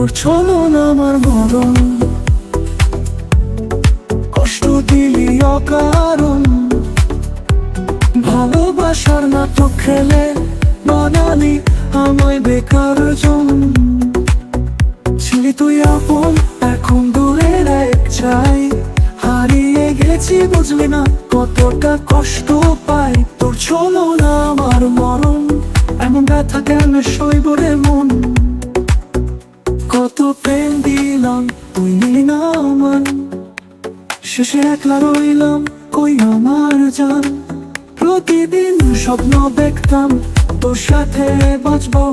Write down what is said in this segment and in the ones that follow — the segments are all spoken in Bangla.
তোর চলো না আমার মরণ। কষ্ট দিলি অকারণ। ভালোবাসার নাটক খেলে বানালি আমায় বেকার জন। ছিলি তুই আপন, এখন দূরের এক চাই। হারিয়ে গেছি বুঝলি না কতটা কষ্ট পাই। তোর চলো না আমার মরণ। এমন ব্যথা কেন সইব রে মন? কত প্রেম দিলাম, তুই নিলি না আমার। শেষে একলা রইলাম, কই আমার জান? প্রতিদিন স্বপ্ন দেখতাম, তোর সাথে বাঁচবো।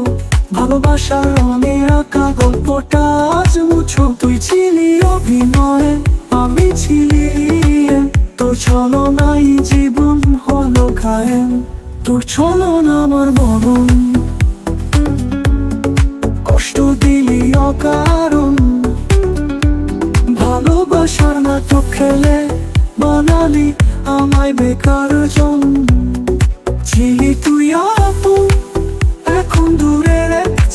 ভালোবাসার রঙে আঁকা গল্পটা আজ মুছো। তুই ছিলি অভিনয়, আমি ছিলি। তোর চলো নাই জীবন হলো খায়েন তোর চলো না আমার মরণ। কষ্ট দিলি অকারণ। ভালোবাসার নাটক খেলে বানালি আমায় বেকার জন। ছিলি তুই আপন, এখন দূরে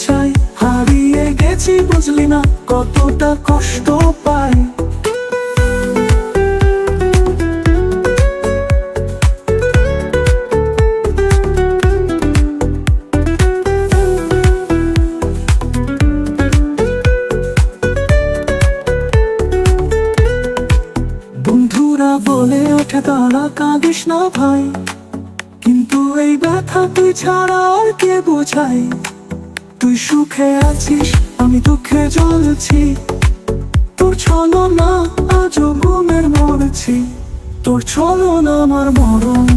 চাই হারিয়ে গেছি বুঝলি না কতটা কষ্ট। বলে ওঠে তারা কাঁদিস না ভাই। কিন্তু এই ব্যথা তুই ছাড়া আর কে বোঝাই তুই সুখে আছিস, আমি দুঃখে জ্বলছি। তোর চলো না আজও ঘুমের মরেছি। তোর চলো না আমার মরণ।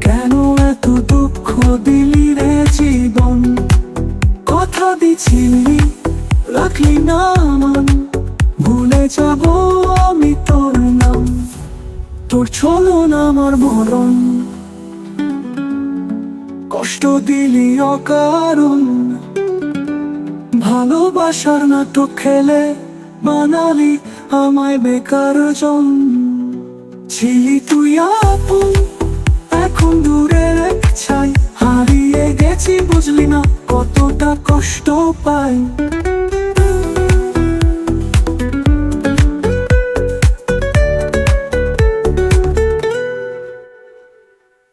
কেন এত দুঃখ দিলি রে জীবন? কথা দিছিলি রাখলি না আমার ভুলে যাব তোর চলন আমার মরণ। কষ্ট দিলি অকারণ। ভালোবাসার নাটক খেলে বানালি আমায় বেকার জন। ছিলি তুই আপন, এখন দূরে ছাই। হারিয়ে গেছি, বুঝলি না কতটা কষ্ট পাই।